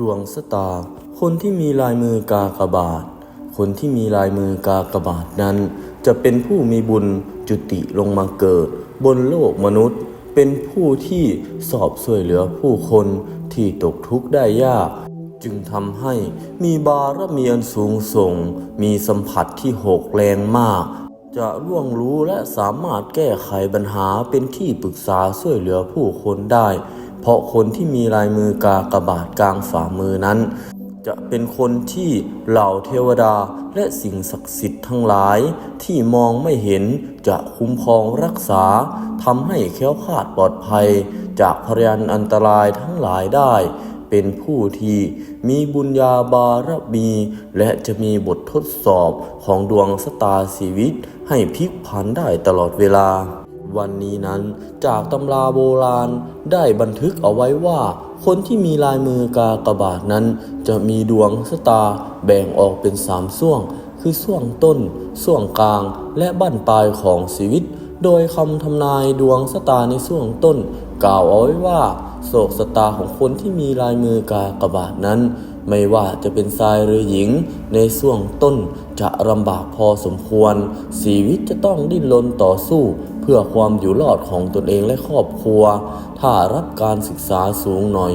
ดวงสตาร์คนที่มีลายมือกากบาท คนที่มีลายมือกากบาทนั้น จะเป็นผู้มีบุญจุติลงมาเกิด บนโลกมนุษย์ เป็นผู้ที่สอบช่วยเหลือผู้คนที่ตกทุกข์ได้ยาก จึงทำให้มีบารมีอันสูงส่ง มีสัมผัสที่หกแรงมาก จะร่วงรู้และสามารถแก้ไขปัญหาเป็นที่ปรึกษาช่วยเหลือผู้คนได้ เพราะคนที่มีลายมือกากบาทกลางฝ่ามือนั้น จะเป็นคนที่เหล่าเทวดาและสิ่งศักดิ์สิทธิ์ทั้งหลายที่มองไม่เห็นจะคุ้มครองรักษาทำให้แค้วคาดปลอดภัย จากพยานอันตรายทั้งหลายได้ เป็นผู้ที่มีบุญญาบารมีและจะมีบททดสอบของดวงสตาชีวิต ให้พลิกผันได้ตลอดเวลา วันนี้นั้นจากตำราโบราณได้บันทึกเอาไว้ว่า คนที่มีลายมือกากบาทนั้น จะมีดวงสตาแบ่งออกเป็นสามส่วง คือส่วงต้น ส่วงกลางและบั้นปลายของชีวิต โดยคำทำนายดวงสตาในส่วงต้น กล่าวเอาไว้ว่า โศกสตาของคนที่มีลายมือกากบาทนั้น ไม่ว่าจะเป็นชายหรือหญิง ในส่วงต้นจะลำบากพอสมควรชีวิตจะต้องดิ้นรนต่อสู้ เพื่อความอยู่รอดของตนเองและครอบครัว ถ้ารับการศึกษาสูงหน่อย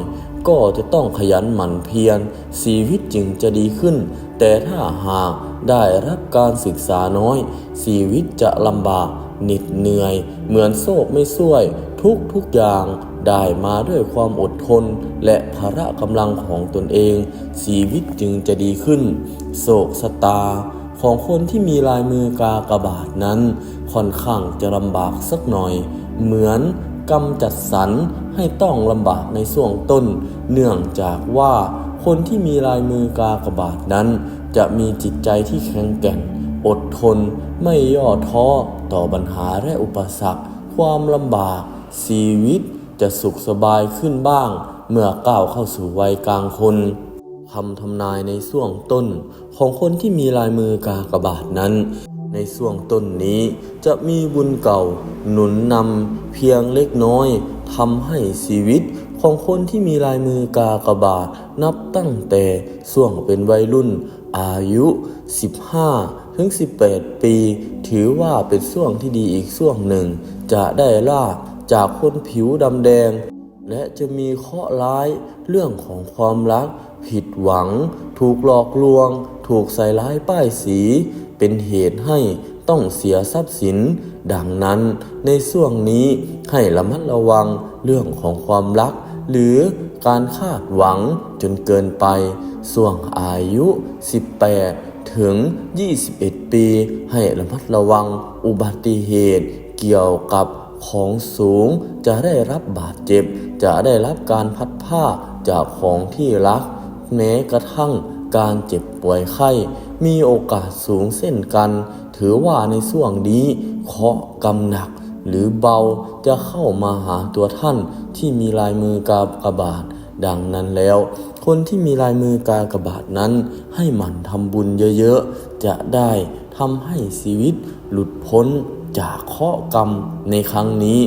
ก็จะต้องขยันหมั่นเพียรชีวิตจึงจะดีขึ้น แต่ถ้าหากได้รับการศึกษาน้อยชีวิตจะลำบากหน็ดเหนื่อย เหมือนโศกไม่ช่วย ทุกทุกอย่างได้มาด้วยความอดทน และภาระกำลังของตนเองชีวิตจึงจะดีขึ้น โศกสตาของคนที่มีลายมือกากบาทนั้น ค่อนข้างจะลำบากสักหน่อย เหมือนกำจัดสรรให้ต้องลำบากในช่วงต้น เนื่องจากว่าคนที่มีลายมือกากบาทนั้น จะมีจิตใจที่แข็งแกร่ง อดทน ไม่ย่อท้อต่อปัญหาและอุปสรรค ความลำบาก ชีวิตจะสุขสบายขึ้นบ้าง เมื่อก้าวเข้าสู่วัยกลางคนคำทำนายในช่วงต้นของคนที่มีลายมือกากบาทนั้น ในช่วงต้นนี้จะมีบุญเก่าหนุนนำเพียงเล็กน้อยทำให้ชีวิตของคนที่มีลายมือกากบาทนับตั้งแต่ช่วงเป็นวัยรุ่น อายุ 15 ถึง 18 ปี ถือว่าเป็นช่วงที่ดีอีกช่วงหนึ่ง จะได้ลาจากคนผิวดำแดง และจะมีเคราะห์ร้ายเรื่องของความรัก ผิดหวัง ถูกหลอกลวง ถูกใส่ร้ายป้ายสี เป็นเหตุให้ต้องเสียทรัพย์สิน ดังนั้นในช่วงนี้ให้ระมัดระวังเรื่องของความรัก หรือการคาดหวังจนเกินไปช่วงอายุ 18 ถึง 21 ปี ให้ระมัดระวังอุบัติเหตุเกี่ยวกับของสูงจะได้รับบาดเจ็บ จะได้รับการพัดผ้าจากของที่รัก แม้กระทั่ง การเจ็บป่วยไข้มีโอกาสสูงเส้นกัน ถือว่าในช่วงนี้เคาะกำหนักหรือเบาจะเข้ามาหาตัวท่านที่มีลายมือกากระบาทดังนั้นแล้ว คนที่มีลายมือกากระบาทนั้น ให้หมั่นทำบุญเยอะๆ จะได้ทำให้ชีวิตหลุดพ้นจากเคราะกรรมในครั้งนี้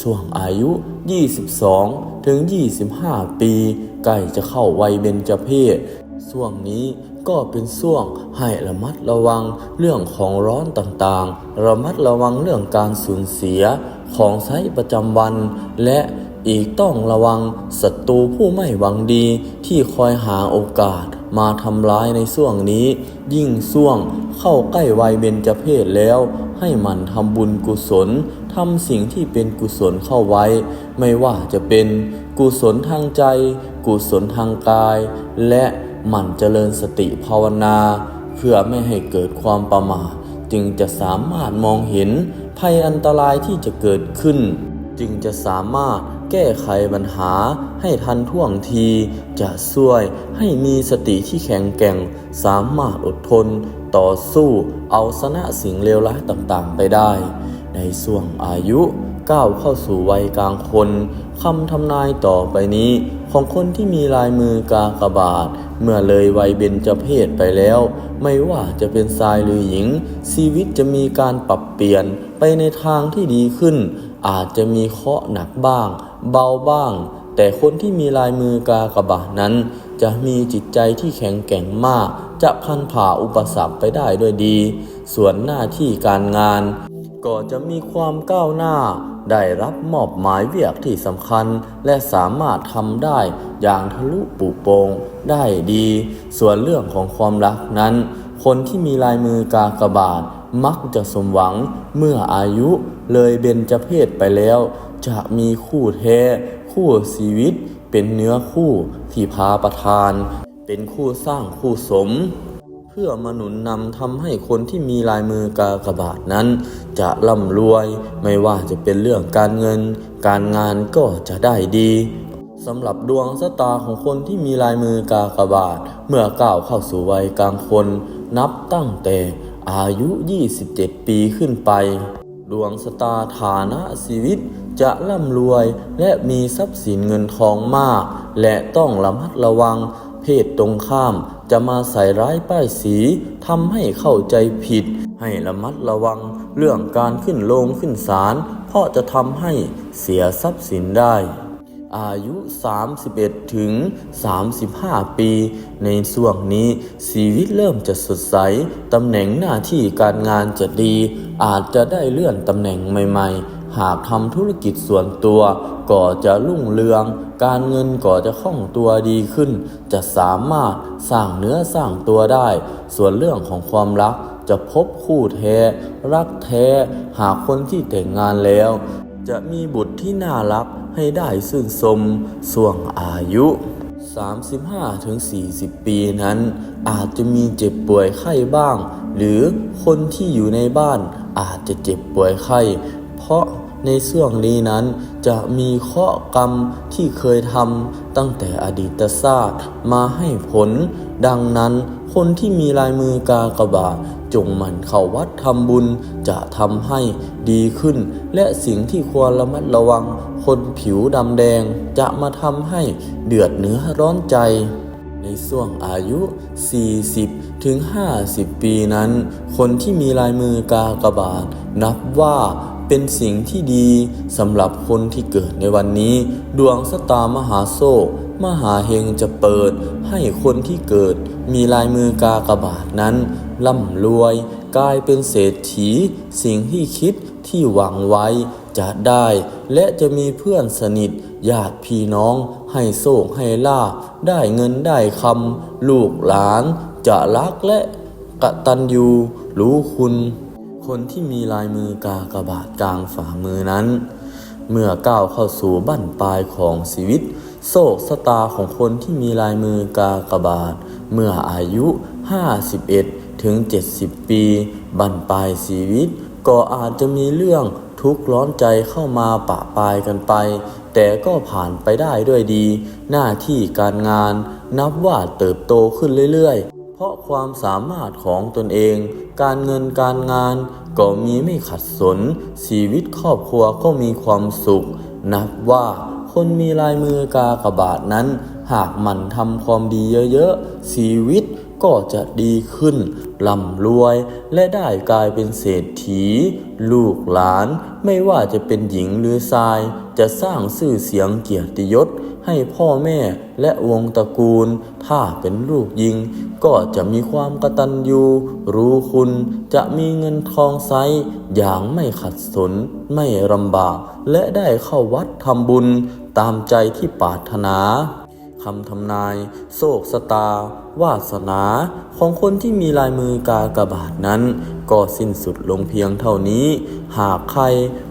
ช่วงอายุ 22 ถึง 25 ปี ใกล้จะเข้าวัยเบญจเพศ ช่วงนี้ก็เป็นช่วงให้ระมัดระวังเรื่องของร้อนต่างๆ ระมัดระวังเรื่องการสูญเสียของใช้ประจำวัน และอีกต้องระวังศัตรูผู้ไม่หวังดีที่คอยหาโอกาสมาทำร้ายในช่วงนี้ ยิ่งช่วงเข้าใกล้วัยเบญจเพศแล้ว ให้มันทำบุญกุศลทำสิ่งที่เป็นกุศลเข้าไว้ ไม่ว่าจะเป็นกุศลทางใจ กุศลทางกาย และ หมั่นเจริญสติภาวนา เพื่อไม่ให้เกิดความประมาทจึงจะสามารถมองเห็นภัยอันตรายที่จะเกิดขึ้น จึงจะสามารถแก้ไขปัญหาให้ทันท่วงที จะช่วยให้มีสติที่แข็งแกร่ง สามารถอดทน ต่อสู้เอาชนะสิ่งเลวร้ายต่างๆ ไปได้ ในช่วงอายุก้าวเข้าสู่วัยกลางคนคำทำนายต่อไปนี้ ของคนที่มีลายมือกากบาท เมื่อเลยวัยเบญจเพศไปแล้ว ไม่ว่าจะเป็นชายหรือหญิง ชีวิตจะมีการปรับเปลี่ยนไปในทางที่ดีขึ้น อาจจะมีเคราะห์หนักบ้าง เบาบ้าง แต่คนที่มีลายมือกากบาทนั้น จะมีจิตใจที่แข็งแกร่งมาก จะพันผ่าอุปสรรคไปได้ด้วยดี ส่วนหน้าที่การงาน ก็จะมีความก้าวหน้า ได้รับมอบหมายเวียกที่สำคัญ และสามารถทำได้อย่างทะลุปุโปงได้ดี ส่วนเรื่องของความรักนั้น คนที่มีลายมือกากบาทมักจะสมหวังเมื่ออายุเลยเบญจเพศไปแล้ว จะมีคู่แท้ คู่ชีวิต เป็นเนื้อคู่ที่พาประทาน เป็นคู่สร้างคู่สม พื่อมาหนุนนำทำให้คนที่มีลายมือกากบาทนั้น จะร่ำรวยไม่ว่าจะเป็นเรื่องการเงิน การงานก็จะได้ดีสำหรับดวงชะตาของคนที่มีลายมือกากบาท เมื่อก้าวเข้าสู่วัยกลางคน นับตั้งแต่อายุ 27 ปีขึ้นไป ดวงชะตาฐานะชีวิตจะร่ำรวยและมีทรัพย์สินเงินทองมาก และต้องระมัดระวัง เพศตรงข้าม จะมาใส่ร้ายป้ายสีทำให้เข้าใจผิด ให้ระมัดระวังเรื่องการขึ้นโรงขึ้นศาลเพราะจะทำให้เสียทรัพย์สินได้ อายุ 31 ถึง 35 ปี ในช่วงนี้ชีวิตเริ่มจะสดใส ตำแหน่งหน้าที่การงานจะดี อาจจะได้เลื่อนตำแหน่งใหม่ ๆ หากทำธุรกิจส่วนตัวก็จะรุ่งเรือง การเงินก็จะคล่องตัวดีขึ้น จะสามารถสร้างเนื้อสร้างตัวได้ ส่วนเรื่องของความรักจะพบคู่แท้ รักแท้ หากคนที่แต่งงานแล้ว จะมีบุตรที่น่ารักให้ได้ซึ่งสมส่วงอายุ 35-40 ปีนั้น อาจจะมีเจ็บป่วยไข้บ้าง หรือคนที่อยู่ในบ้านอาจจะเจ็บป่วยไข้ เพราะในช่วงนี้นั้นจะมีเคราะกรรมที่เคยทำตั้งแต่อดีตชาติมาให้ผล ดังนั้นคนที่มีลายมือกากบาทจงหมั่นเข้าวัดทำบุญจะทำให้ดีขึ้น และสิ่งที่ควรระมัดระวัง คนผิวดำแดงจะมาทำให้เดือดเนื้อร้อนใจ ในช่วงอายุ 40 ถึง 50 ปีนั้น คนที่มีลายมือกากบาทนับว่า เป็นสิ่งที่ดีสำหรับคนที่เกิดในวันนี้ ดวงสตามหาโศกมหาเฮงจะเปิด ให้คนที่เกิด มีลายมือกากบาทนั้นร่ำรวย กลายเป็นเศรษฐี สิ่งที่คิดที่หวังไว้จะได้ และจะมีเพื่อนสนิทญาติพี่น้อง ให้โศกให้ลาบได้เงินได้คำลูกหลาน จะรักและกตัญญูรู้คุณ คนที่มีลายมือกากบาทกลางฝ่ามือนั้น เมื่อก้าวเข้าสู่บั้นปลายของชีวิต โศกสตาของคนที่มีลายมือกากบาทเมื่ออายุ 51 ถึง 70 ปี บั้นปลายชีวิต ก็อาจจะมีเรื่องทุกข์ร้อนใจเข้ามาปะปายกันไป แต่ก็ผ่านไปได้ด้วยดี หน้าที่การงานนับว่าเติบโตขึ้นเรื่อยๆ เพราะความสามารถของตนเอง การเงินการงานก็มีไม่ขัดสน ชีวิตครอบครัวก็มีความสุข นับว่าคนมีลายมือกากบาทนั้น หากมันทำความดีเยอะๆ ชีวิต ก็จะดีขึ้นร่ำรวย และได้กลายเป็นเศรษฐี ลูกหลานไม่ว่าจะเป็นหญิงหรือชาย จะสร้างชื่อเสียงเกียรติยศ ให้พ่อแม่และวงตระกูล ถ้าเป็นลูกยิง ก็จะมีความกตัญญูรู้คุณจะมีเงินทองไซอย่างไม่ขัดสน ไม่ลำบาก และได้เข้าวัดทำบุญตามใจที่ปรารถนาำทำนาย โศกสตา วาสนา ของคนที่มีลายมือกากระบาดนั้น ก็สิ้นสุดลงเพียงเท่านี้ หากใคร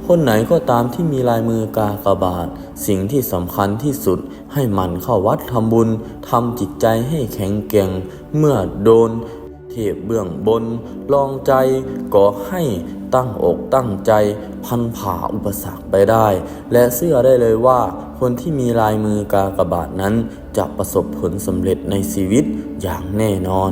คนไหนก็ตามที่มีลายมือกากระบาด สิ่งที่สำคัญที่สุดให้มันเข้าวัดทำบุญทำจิตใจให้แข็งแกร่ง เมื่อโดน ทพเบื้องบน ลองใจก็ให้ตั้งอกตั้งใจ พันผ่าอุปสรรคไปได้ และเชื่อได้เลยว่า คนที่มีลายมือกากบาทนั้น จะประสบผลสำเร็จในชีวิตอย่างแน่นอน